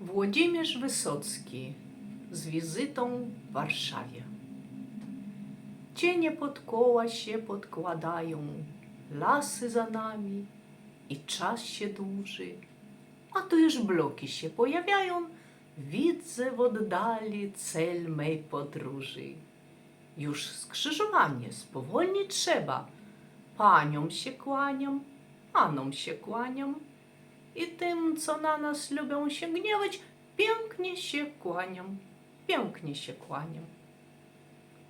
Włodzimierz Wysocki z wizytą w Warszawie. Cienie pod koła się podkładają, lasy za nami i czas się dłuży, a tu już bloki się pojawiają, widzę w oddali cel mej podróży. Już skrzyżowanie spowolnić trzeba, paniom się kłaniam, panom się kłaniam i tym, co na nas lubią się gniewać, pięknie się kłaniam, pięknie się kłaniam.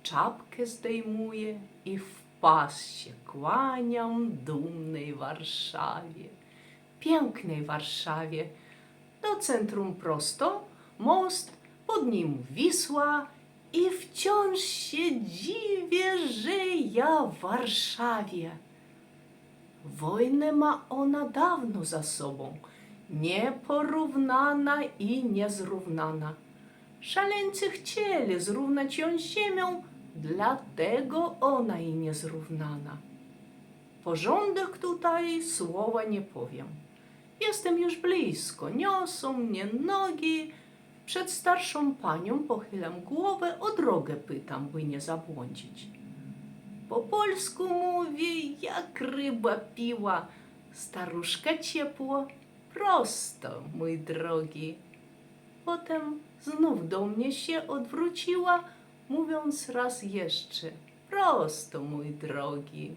Czapkę zdejmuję i w pas się kłaniam dumnej Warszawie, pięknej Warszawie. Do centrum prosto, most, pod nim Wisła i wciąż się dziwię, że ja w Warszawie. Wojnę ma ona dawno za sobą, nieporównana i niezrównana. Szaleńcy chcieli zrównać ją z ziemią, dlatego ona i niezrównana. Porządek tutaj słowa nie powiem. Jestem już blisko, niosą mnie nogi. Przed starszą panią pochylam głowę, o drogę pytam, by nie zabłądzić. Po polsku mówi, jak ryba piła, staruszka ciepło, prosto, mój drogi. Potem znów do mnie się odwróciła, mówiąc raz jeszcze, prosto, mój drogi.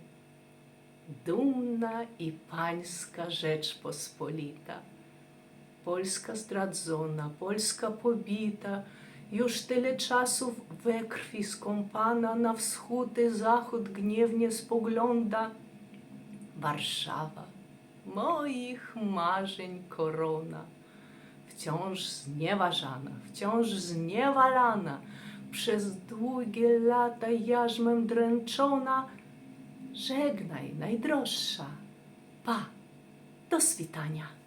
Dumna i pańska Rzeczpospolita. Polska zdradzona, Polska pobita, już tyle czasów we krwi skąpana, na wschód i zachód gniewnie spogląda. Warszawa, moich marzeń korona, wciąż znieważana, wciąż zniewalana, przez długie lata jarzmem dręczona. Żegnaj, najdroższa, pa, do switania.